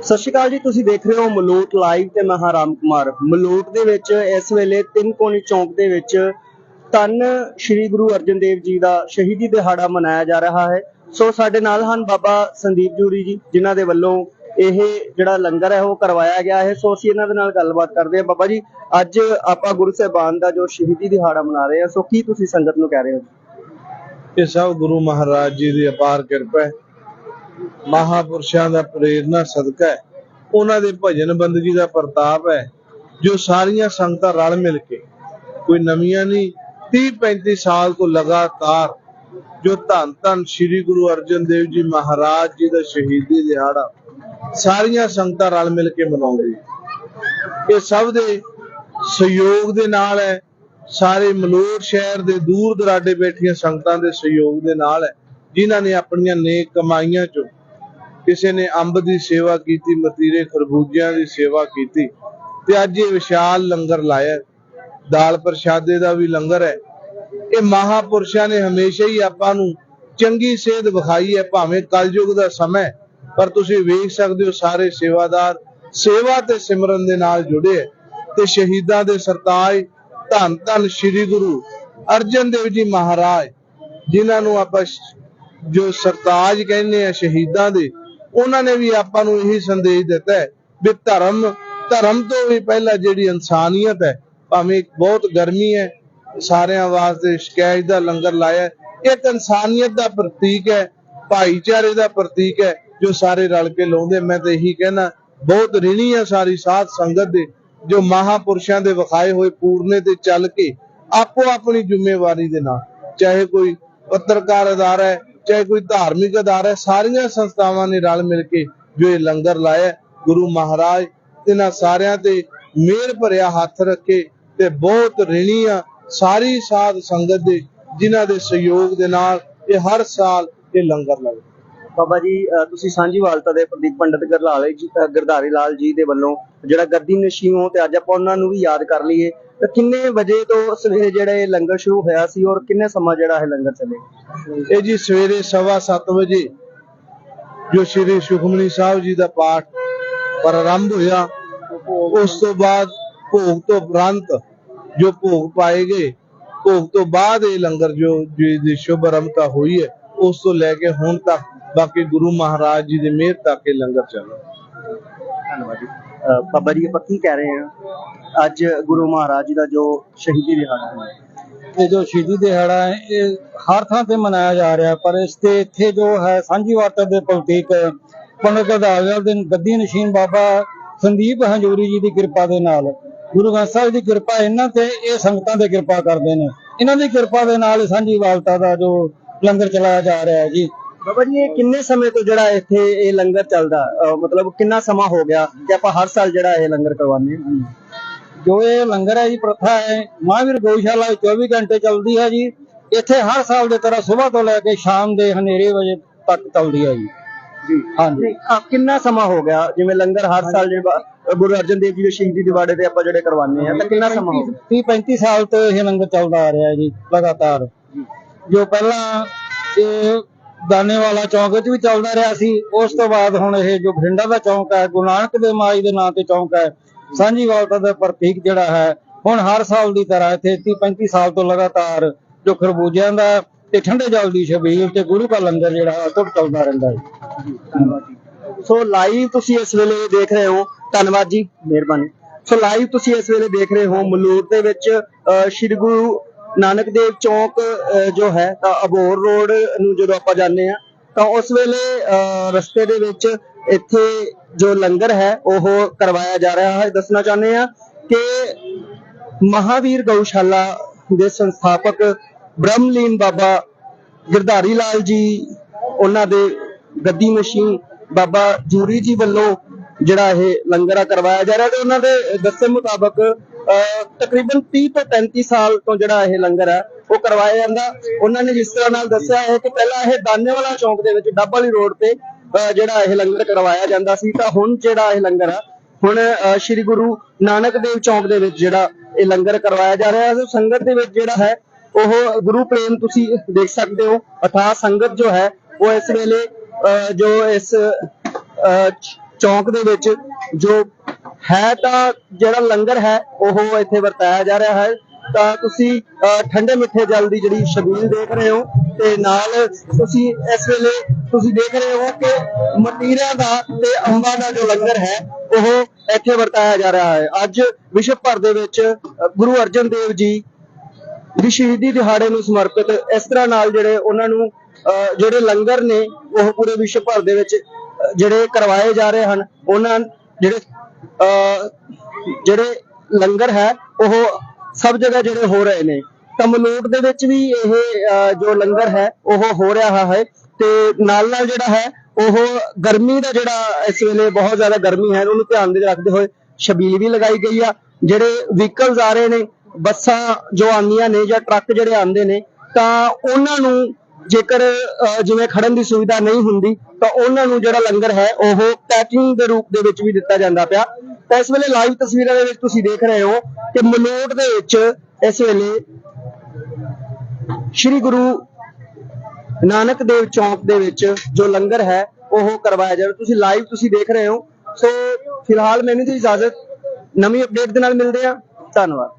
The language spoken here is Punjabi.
ਸਤਿ ਸ਼੍ਰੀ ਅਕਾਲ ਜੀ, ਤੁਸੀਂ ਦੇਖ ਰਹੇ ਹੋ ਮਲੂਟ ਲਾਈਵ ਤੇ ਮੈਂ ਹਾਂ ਰਾਮ ਕੁਮਾਰ। ਮਲੂਟ ਦੇ ਵਿੱਚ ਇਸ ਵੇਲੇ ਤਿੰਨ ਕੋਣੀ ਚੌਂਕ ਦੇ ਵਿੱਚ ਧੰਨ ਸ਼੍ਰੀ ਗੁਰੂ ਅਰਜਨ ਦੇਵ ਜੀ ਦਾ ਸ਼ਹੀਦੀ ਦਿਹਾੜਾ ਮਨਾਇਆ ਜਾ ਰਿਹਾ ਹੈ। ਸੋ ਸਾਡੇ ਨਾਲ ਹਨ ਬਾਬਾ ਸੰਦੀਪ ਜੂਰੀ ਜੀ, ਜਿਨ੍ਹਾਂ ਦੇ ਵੱਲੋਂ ਇਹ ਜਿਹੜਾ ਲੰਗਰ ਹੈ ਉਹ ਕਰਵਾਇਆ ਗਿਆ ਹੈ। ਸੋ ਅਸੀਂ ਇਹਨਾਂ ਦੇ ਨਾਲ ਗੱਲਬਾਤ ਕਰਦੇ ਹਾਂ। ਬਾਬਾ ਜੀ, ਅੱਜ ਆਪਾਂ ਗੁਰੂ ਸਾਹਿਬਾਨ ਦਾ ਜੋ ਸ਼ਹੀਦੀ ਦਿਹਾੜਾ ਮਨਾ ਰਹੇ ਹਾਂ, ਸੋ ਕੀ ਤੁਸੀਂ ਸੰਗਤ ਨੂੰ ਕਹਿ ਰਹੇ ਹੋ ਇਹ ਸਭ ਗੁਰੂ ਮਹਾਰਾਜ ਜੀ ਦੀ ਅਪਾਰ ਕਿਰਪਾ ਹੈ। ਮਹਾਪੁਰਸ਼ਾਂ ਦਾ ਪ੍ਰੇਰਣਾ ਸਦਕਾ ਹੈ। ਉਹਨਾਂ ਦੇ ਭਜਨ ਬੰਦਗੀ ਦਾ ਪ੍ਰਤਾਪ ਹੈ, ਜੋ ਸਾਰੀਆਂ ਸੰਗਤਾਂ ਰਲ ਮਿਲ ਕੇ, ਕੋਈ ਨਵੀਆਂ ਨਹੀਂ 30 35 ਸਾਲ ਤੋਂ ਲਗਾਤਾਰ ਜੋ ਧੰਨ ਧੰਨ ਸ੍ਰੀ ਗੁਰੂ ਅਰਜਨ ਦੇਵ ਜੀ ਮਹਾਰਾਜ ਜੀ ਦਾ ਸ਼ਹੀਦੀ ਦਿਹਾੜਾ, ਸਾਰੀਆਂ ਸੰਗਤਾਂ ਰਲ ਮਿਲ ਕੇ ਮਨਾਉਂਦੇ ਇਹ ਸਭ ਦੇ ਸਹਿਯੋਗ ਦੇ ਨਾਲ ਹੈ, ਸਾਰੇ ਮਲੋਟ ਸ਼ਹਿਰ ਦੇ ਦੂਰ ਦਰਾਡੇ ਬੈਠੀਆਂ ਸੰਗਤਾਂ ਦੇ ਸਹਿਯੋਗ ਦੇ ਨਾਲ ਹੈ। ਜਿਨ੍ਹਾਂ ਨੇ ਆਪਣੀਆਂ ਨੇਕ ਕਮਾਈਆਂ ਚੋਂ ਕਿਸੇ ਨੇ ਅੰਬ ਦੀ ਸੇਵਾ ਕੀਤੀ, ਮਤੀਰੇ, ਖਰਬੂਜਿਆਂ ਦੀ ਸੇਵਾ ਕੀਤੀ, ਤੇ ਅੱਜ ਇਹ ਵਿਸ਼ਾਲ ਲੰਗਰ ਲਾਇਆ ਦਾਲ ਪ੍ਰਸ਼ਾਦੇ ਦਾ ਵੀ ਲੰਗਰ ਹੈ। ਇਹ ਮਹਾਪੁਰਸ਼ਾਂ ਨੇ ਹਮੇਸ਼ਾ ਹੀ ਆਪਾਂ ਨੂੰ ਚੰਗੀ ਸੇਧ ਵਿਖਾਈ ਹੈ, ਭਾਵੇਂ ਕਲਯੁਗ ਦਾ ਸਮਾਂ ਪਰ ਤੁਸੀਂ ਵੇਖ ਸਕਦੇ ਹੋ ਸਾਰੇ ਸੇਵਾਦਾਰ ਸੇਵਾ ਤੇ ਸਿਮਰਨ ਦੇ ਨਾਲ ਜੁੜੇ ਹੈ ਤੇ ਸ਼ਹੀਦਾਂ ਦੇ ਸਰਤਾਜ ਧੰਨ ਧੰਨ ਸ੍ਰੀ ਗੁਰੂ ਅਰਜਨ ਦੇਵ ਜੀ ਮਹਾਰਾਜ, ਜਿਨ੍ਹਾਂ ਨੂੰ ਆਪਾਂ ਜੋ ਸਰਤਾਜ ਕਹਿੰਦੇ ਆ ਸ਼ਹੀਦਾਂ ਦੇ, ਉਹਨਾਂ ਨੇ ਵੀ ਆਪਾਂ ਨੂੰ ਇਹੀ ਸੰਦੇਸ਼ ਦਿੱਤਾ ਹੈ ਵੀ ਧਰਮ ਧਰਮ ਤੋਂ ਵੀ ਪਹਿਲਾਂ ਜਿਹੜੀ ਇਨਸਾਨੀਅਤ ਹੈ, ਭਾਵੇਂ ਬਹੁਤ ਗਰਮੀ ਹੈ, ਸਾਰਿਆਂ ਵਾਸਤੇ ਸ਼ਿਕਾਇਤ ਦਾ ਲੰਗਰ ਲਾਇਆ ਇੱਕ ਇਨਸਾਨੀਅਤ ਦਾ ਪ੍ਰਤੀਕ ਹੈ, ਭਾਈਚਾਰੇ ਦਾ ਪ੍ਰਤੀਕ ਹੈ, ਜੋ ਸਾਰੇ ਰਲ ਕੇ ਲਾਉਂਦੇ ਮੈਂ ਤਾਂ ਇਹੀ ਕਹਿਣਾ, ਬਹੁਤ ਰਿਣੀ ਹੈ ਸਾਰੀ ਸਾਧ ਸੰਗਤ ਦੇ, ਜੋ ਮਹਾਪੁਰਸ਼ਾਂ ਦੇ ਵਿਖਾਏ ਹੋਏ ਪੂਰਨੇ ਤੇ ਚੱਲ ਕੇ ਆਪੋ ਆਪਣੀ ਜ਼ਿੰਮੇਵਾਰੀ ਦੇ ਨਾਲ, ਚਾਹੇ ਕੋਈ ਪੱਤਰਕਾਰ ਅਦਾਰਾ ਹੈ ਚਾਹੇ ਕੋਈ ਧਾਰਮਿਕ ਅਦਾਰਾ ਹੈ, ਸਾਰੀਆਂ ਸੰਸਥਾਵਾਂ ਨੇ ਰਲ ਮਿਲ ਕੇ ਜੋ ਇਹ ਲੰਗਰ ਲਾਇਆ ਗੁਰੂ ਮਹਾਰਾਜ ਇਹਨਾਂ ਸਾਰਿਆਂ ਤੇ ਮਿਹਰ ਭਰਿਆ ਹੱਥ ਰੱਖੇ ਤੇ ਬਹੁਤ ਰਿਣੀ ਆ ਸਾਰੀ ਸਾਧ ਸੰਗਤ ਦੇ ਜਿਨ੍ਹਾਂ ਦੇ ਸਹਿਯੋਗ ਦੇ ਨਾਲ ਇਹ ਹਰ ਸਾਲ ਇਹ ਲੰਗਰ ਲੱਗਦਾ ਬਾਬਾ ਜੀ, ਅਹ ਤੁਸੀਂ ਸਾਂਝੀਵਾਲਤਾ ਦੇ ਪ੍ਰਦੀਪ ਪੰਡਤ ਗਰਲਾਲੇ ਜੀ, ਅਹ ਲਾਲ ਜੀ ਦੇ ਵੱਲੋਂ ਜਿਹੜਾ ਗੱਦੀ ਨਸ਼ੀ ਹੋ ਤੇ ਅੱਜ ਆਪਾਂ ਉਹਨਾਂ ਨੂੰ ਵੀ ਯਾਦ ਕਰ ਲਈਏ, ਤਾਂ ਕਿੰਨੇ ਵਜੇ ਤੋਂ ਸਵੇਰੇ ਜਿਹੜਾ ਇਹ ਲੰਗਰ ਸ਼ੁਰੂ ਹੋਇਆ ਸੀ ਔਰ ਕਿੰਨੇ ਸਮਾਂ ਜਿਹੜਾ ਇਹ ਲੰਗਰ ਚੱਲੇ ਇਹ ਜੀ ਸਵੇਰੇ ਸਵਾ ਸੱਤ ਵਜੇ ਜੋ ਸ਼੍ਰੀ ਸੁਖਮਨੀ ਸਾਹਿਬ ਜੀ ਦਾ ਪਾਠ ਪ੍ਰਾਰੰਭ ਹੋਇਆ, ਉਸ ਤੋਂ ਬਾਅਦ ਭੋਗ ਤੋਂ ਉਪਰੰਤ ਜੋ ਭੋਗ ਪਾਏ ਗਏ, ਭੋਗ ਤੋਂ ਬਾਅਦ ਇਹ ਲੰਗਰ ਜੋ, ਜੀ ਦੀ ਸ਼ੁਭ ਆਰੰਭਤਾ ਹੋਈ ਹੈ, ਉਸ ਤੋਂ ਲੈ ਕੇ ਹੁਣ ਤੱਕ ਬਾਕੀ ਗੁਰੂ ਮਹਾਰਾਜ ਜੀ ਦੀ ਮਿਹਰ ਤੱਕ ਇਹ ਲੰਗਰ ਚੱਲ ਰਿਹਾ ਧੰਨਵਾਦ ਜੀ। ਅਹ ਬਾਬਾ ਜੀ ਆਪਾਂ ਕੀ ਕਹਿ ਰਹੇ ਹਾਂ? ਅੱਜ ਗੁਰੂ ਮਹਾਰਾਜ ਜੀ ਦਾ ਜੋ ਸ਼ਹੀਦੀ ਦਿਹਾੜਾ ਹੈ। ਇਹ ਜੋ ਸ਼ਹੀਦੀ ਦਿਹਾੜਾ ਹੈ ਇਹ ਹਰ ਥਾਂ ਤੇ ਮਨਾਇਆ ਜਾ ਰਿਹਾ ਪਰ ਇਸ ਤੇ ਇੱਥੇ ਜੋ ਹੈ ਸਾਂਝੀ ਵਾਰਤਾ ਦੇ ਪ੍ਰਤੀਕ ਪੰਡਤ ਗਦਾਵਰ ਦੇ ਗੱਦੀ ਨਸ਼ੀਨ ਬਾਬਾ ਸੰਦੀਪ ਹੰਜੂਰੀ ਜੀ ਦੀ ਕਿਰਪਾ ਦੇ ਨਾਲ ਗੁਰੂ ਗ੍ਰੰਥ ਸਾਹਿਬ ਦੀ ਕਿਰਪਾ ਇਹਨਾਂ ਤੇ ਇਹ ਸੰਗਤਾਂ ਤੇ ਕਿਰਪਾ ਕਰਦੇ ਨੇ। ਇਹਨਾਂ ਦੀ ਕਿਰਪਾ ਦੇ ਨਾਲ ਸਾਂਝੀ ਵਾਰਤਾ ਦਾ ਜੋ ਲੰਗਰ ਚਲਾਇਆ ਜਾ ਰਿਹਾ ਹੈ ਜੀ। ਬਾਬਾ ਜੀ ਇਹ ਕਿੰਨੇ ਸਮੇਂ ਤੋਂ ਜਿਹੜਾ ਇੱਥੇ ਇਹ ਲੰਗਰ ਚੱਲਦਾ? ਅਹ ਮਤਲਬ ਕਿੰਨਾ ਸਮਾਂ ਹੋ ਗਿਆ ਕਿ ਆਪਾਂ ਹਰ ਸਾਲ ਜਿਹੜਾ ਇਹ ਲੰਗਰ ਕਰਵਾਉਂਦੇ ਹਾਂ? ਜੋ ਇਹ ਲੰਗਰ ਹੈ ਜੀ ਪ੍ਰਥਾ ਹੈ ਮਹਾਂਵੀਰ ਗਊਸ਼ਾਲਾ 24 ਘੰਟੇ ਚੱਲਦੀ ਹੈ ਜੀ। ਇੱਥੇ ਹਰ ਸਾਲ ਦੇ ਤਰ੍ਹਾਂ ਸਵੇਰ ਤੋਂ ਲੈ ਕੇ ਸ਼ਾਮ ਦੇ ਹਨੇਰੇ ਵਜੇ ਤੱਕ ਚੱਲਦੀ ਹੈ ਜੀ। ਜੀ। ਹਾਂਜੀ। ਆਹ ਕਿੰਨਾ ਸਮਾਂ ਹੋ ਗਿਆ? ਜਿਵੇਂ ਲੰਗਰ ਹਰ ਸਾਲ ਜਿਹੜਾ ਗੁਰੂ ਅਰਜਨ ਦੇਵ ਜੀ ਦੇ ਸ਼ਹੀਦੀ ਦਿਵਾੜੇ ਤੇ ਆਪਾਂ ਜਿਹੜੇ ਕਰਵਾਉਂਦੇ ਆ ਤਾਂ ਕਿੰਨਾ ਸਮਾਂ ਹੋ ਗਿਆ? 30 35 ਸਾਲ ਤੋਂ ਇਹ ਲੰਗਰ ਚੱਲਦਾ ਆ ਰਿਹਾ ਹੈ ਜੀ ਲਗਾਤਾਰ। ਜੋ ਪਹਿਲਾਂ ਇਹ ਦਾਨੇ ਚੌਂਕ ਵਿੱਚ ਵੀ ਚੱਲਦਾ ਰਿਹਾ ਸੀ। ਉਸ ਤੋਂ ਬਾਅਦ ਹੁਣ ਇਹ ਜੋ ਬਠਿੰਡਾ ਦਾ ਚੌਂਕ ਹੈ, ਗੁਰੂ ਨਾਨਕ ਦੇਵ ਮਾਈ ਦੇ ਨਾਂ ਤੇ ਚੌਂਕ ਹੈ, ਸਾਂਝੀ ਦਾ ਪ੍ਰਤੀਕ ਜਿਹੜਾ ਹੈ, ਹੁਣ ਹਰ ਸਾਲ ਦੀ ਤਰ੍ਹਾਂ ਇੱਥੇ 30 35 ਸਾਲ ਤੋਂ ਲਗਾਤਾਰ ਜੋ ਖਰਬੂਜਿਆਂ ਦਾ ਤੇ ਠੰਡੇ ਜਲ ਦੀ ਛਬੀਲ ਤੇ ਗੁਰੂ ਦਾ ਲੰਗਰ ਜਿਹੜਾ ਹੈ, ਉਹ ਚੱਲਦਾ ਰਹਿੰਦਾ ਹੈ। ਸੋ ਲਾਈਵ ਤੁਸੀਂ ਇਸ ਵੇਲੇ ਦੇਖ ਰਹੇ ਹੋ, ਧੰਨਵਾਦ ਜੀ, ਮਿਹਰਬਾਨੀ। ਸੋ ਲਾਈਵ ਤੁਸੀਂ ਇਸ ਵੇਲੇ ਦੇਖ ਰਹੇ ਹੋ, ਮਲੂਰ ਦੇ ਵਿੱਚ ਸ਼੍ਰੀ ਗੁਰੂ ਨਾਨਕ ਦੇਵ ਚੌਕ ਜੋ ਹੈ, ਤਾਂ ਅਬੋਰ ਰੋਡ ਨੂੰ ਜਦੋਂ ਆਪਾਂ ਜਾਂਦੇ ਆ ਤਾਂ ਉਸ ਵੇਲੇ ਰਸਤੇ ਦੇ ਵਿੱਚ ਇੱਥੇ ਜੋ ਲੰਗਰ ਹੈ, ਉਹ ਕਰਵਾਇਆ ਜਾ ਰਿਹਾ ਹੈ। ਦੱਸਣਾ ਚਾਹੁੰਦੇ ਆ ਕਿ ਮਹਾਵੀਰ ਗਊਸ਼ਾਲਾ ਦੇ ਸੰਸਥਾਪਕ ਬ੍ਰਹਮਲੀਨ ਬਾਬਾ ਗਿਰਧਾਰੀ ਲਾਲ ਜੀ, ਉਹਨਾਂ ਦੇ ਗੱਦੀ ਮਸ਼ੀਨ ਬਾਬਾ ਜੂਰੀ ਜੀ ਵੱਲੋਂ ਜਿਹੜਾ ਇਹ ਲੰਗਰ ਆ ਕਰਵਾਇਆ ਜਾ ਰਿਹਾ ਤੇ ਉਹਨਾਂ ਦੇ ਦੱਸੇ ਮੁਤਾਬਕ ਤਕਰੀਬਨ 30 ਤੋਂ 35 ਸਾਲ ਤੋਂ ਜਿਹੜਾ ਇਹ ਲੰਗਰ ਹੈ ਉਹ ਕਰਵਾਇਆ ਜਾਂਦਾ। ਉਹਨਾਂ ਨੇ ਜਿਸ ਤਰ੍ਹਾਂ ਨਾਲ ਦੱਸਿਆ ਹੈ ਕਿ ਪਹਿਲਾਂ ਇਹ ਦਾਨੇਵਾਲਾ ਚੌਂਕ ਦੇ ਵਿੱਚ ਡੱਬ ਵਾਲੀ ਰੋਡ ਤੇ ਜਿਹੜਾ ਇਹ ਲੰਗਰ ਕਰਵਾਇਆ ਜਾਂਦਾ ਸੀ। ਤਾਂ ਹੁਣ ਜਿਹੜਾ ਇਹ ਲੰਗਰ ਆ ਹੁਣ ਸ਼੍ਰੀ ਗੁਰੂ ਨਾਨਕ ਦੇਵ ਚੌਂਕ ਦੇ ਵਿੱਚ ਜਿਹੜਾ ਇਹ ਲੰਗਰ ਕਰਵਾਇਆ ਜਾ ਰਿਹਾ ਹੈ। ਸੰਗਤ ਦੇ ਵਿੱਚ ਜਿਹੜਾ ਹੈ ਉਹ ਗੁਰੂ ਪ੍ਰੇਮ ਤੁਸੀਂ ਦੇਖ ਸਕਦੇ ਹੋ। ਅਥਾਹ ਸੰਗਤ ਜੋ ਹੈ ਉਹ ਇਸ ਵੇਲੇ ਅਹ, ਜੋ ਇਸ ਚੌਂਕ ਦੇ ਵਿੱਚ ਜੋ ਹੈ ਤਾਂ ਜਿਹੜਾ ਲੰਗਰ ਹੈ ਉਹ ਇੱਥੇ ਵਰਤਾਇਆ ਜਾ ਰਿਹਾ ਹੈ। ਤਾਂ ਤੁਸੀਂ ਅਹ, ਠੰਡੇ ਮਿੱਠੇ ਜਲ ਦੀ ਜਿਹੜੀ ਸ਼ਬੀਲ ਦੇਖ ਰਹੇ ਹੋ ਤੇ ਨਾਲ ਤੁਸੀਂ ਇਸ ਵੇਲੇ ਤੁਸੀਂ ਦੇਖ ਰਹੇ ਹੋ ਕਿ ਮਟੀਰੀਆਂ ਦਾ ਤੇ ਅੰਬਾਂ ਦਾ ਜੋ ਲੰਗਰ ਹੈ ਉਹ ਇੱਥੇ ਵਰਤਾਇਆ ਜਾ ਰਿਹਾ ਹੈ। ਅੱਜ ਵਿਸ਼ਵ ਭਰ ਦੇ ਵਿੱਚ ਗੁਰੂ ਅਰਜਨ ਦੇਵ ਜੀ ਦੀ ਸ਼ਹੀਦੀ ਦਿਹਾੜੇ ਨੂੰ ਸਮਰਪਿਤ ਇਸ ਤਰ੍ਹਾਂ ਨਾਲ ਜਿਹੜੇ ਉਹਨਾਂ ਨੂੰ ਅਹ, ਜਿਹੜੇ ਲੰਗਰ ਨੇ ਉਹ ਪੂਰੇ ਵਿਸ਼ਵ ਭਰ ਦੇ ਵਿੱਚ ਜਿਹੜੇ ਕਰਵਾਏ ਜਾ ਰਹੇ ਹਨ ਉਹਨਾਂ ਜਿਹੜੇ ਜਿਹੜੇ ਲੰਗਰ ਹੈ, ਉਹ ਸਭ ਜਗ੍ਹਾ ਜਿਹੜੇ ਹੋ ਰਹੇ ਨੇ। ਤਾਂ ਦੇ ਵਿੱਚ ਵੀ ਇਹ ਜੋ ਲੰਗਰ ਹੈ, ਉਹ ਹੋ ਰਿਹਾ ਹੈ ਤੇ ਨਾਲ ਨਾਲ ਜਿਹੜਾ ਹੈ, ਉਹ ਗਰਮੀ ਦਾ ਜਿਹੜਾ ਇਸ ਵੇਲੇ ਬਹੁਤ ਜ਼ਿਆਦਾ ਗਰਮੀ ਹੈ, ਉਹਨੂੰ ਧਿਆਨ ਦੇ ਰੱਖਦੇ ਹੋਏ ਸ਼ਬੀਲ ਵੀ ਲਗਾਈ ਗਈ ਆ। ਜਿਹੜੇ ਵਹੀਕਲਸ ਆ ਰਹੇ ਨੇ, ਬੱਸਾਂ ਜੋ ਆਉਂਦੀਆਂ ਨੇ ਜਾਂ ਟਰੱਕ ਜਿਹੜੇ ਆਉਂਦੇ ਨੇ, ਤਾਂ ਉਹਨਾਂ ਨੂੰ ਜੇਕਰ ਜਿਵੇਂ ਖੜਨ ਦੀ ਸੁਵਿਧਾ ਨਹੀਂ ਹੁੰਦੀ, ਤਾਂ ਉਹਨਾਂ ਨੂੰ ਜਿਹੜਾ ਲੰਗਰ ਹੈ, ਉਹ ਪੈਕਿੰਗ ਦੇ ਰੂਪ ਦੇ ਵਿੱਚ ਵੀ ਦਿੱਤਾ ਜਾਂਦਾ ਪਿਆ। ਤਾਂ ਇਸ ਵੇਲੇ ਲਾਈਵ ਤਸਵੀਰਾਂ ਦੇ ਵਿੱਚ ਤੁਸੀਂ ਦੇਖ ਰਹੇ ਹੋ ਕਿ ਮਲੋਟ ਦੇ ਵਿੱਚ ਇਸ ਵੇਲੇ ਸ੍ਰੀ ਗੁਰੂ ਨਾਨਕ ਦੇਵ ਚੌਂਕ ਦੇ ਵਿੱਚ ਜੋ ਲੰਗਰ ਹੈ, ਉਹ ਕਰਵਾਇਆ ਜਾ ਰਿਹਾ। ਤੁਸੀਂ ਲਾਈਵ ਤੁਸੀਂ ਦੇਖ ਰਹੇ ਹੋ। ਸੋ, ਫਿਲਹਾਲ ਮੈਨੂੰ ਦੀ ਇਜਾਜ਼ਤ। ਨਵੀਂ ਅਪਡੇਟ ਦੇ ਨਾਲ ਮਿਲਦੇ ਆ ਧੰਨਵਾਦ।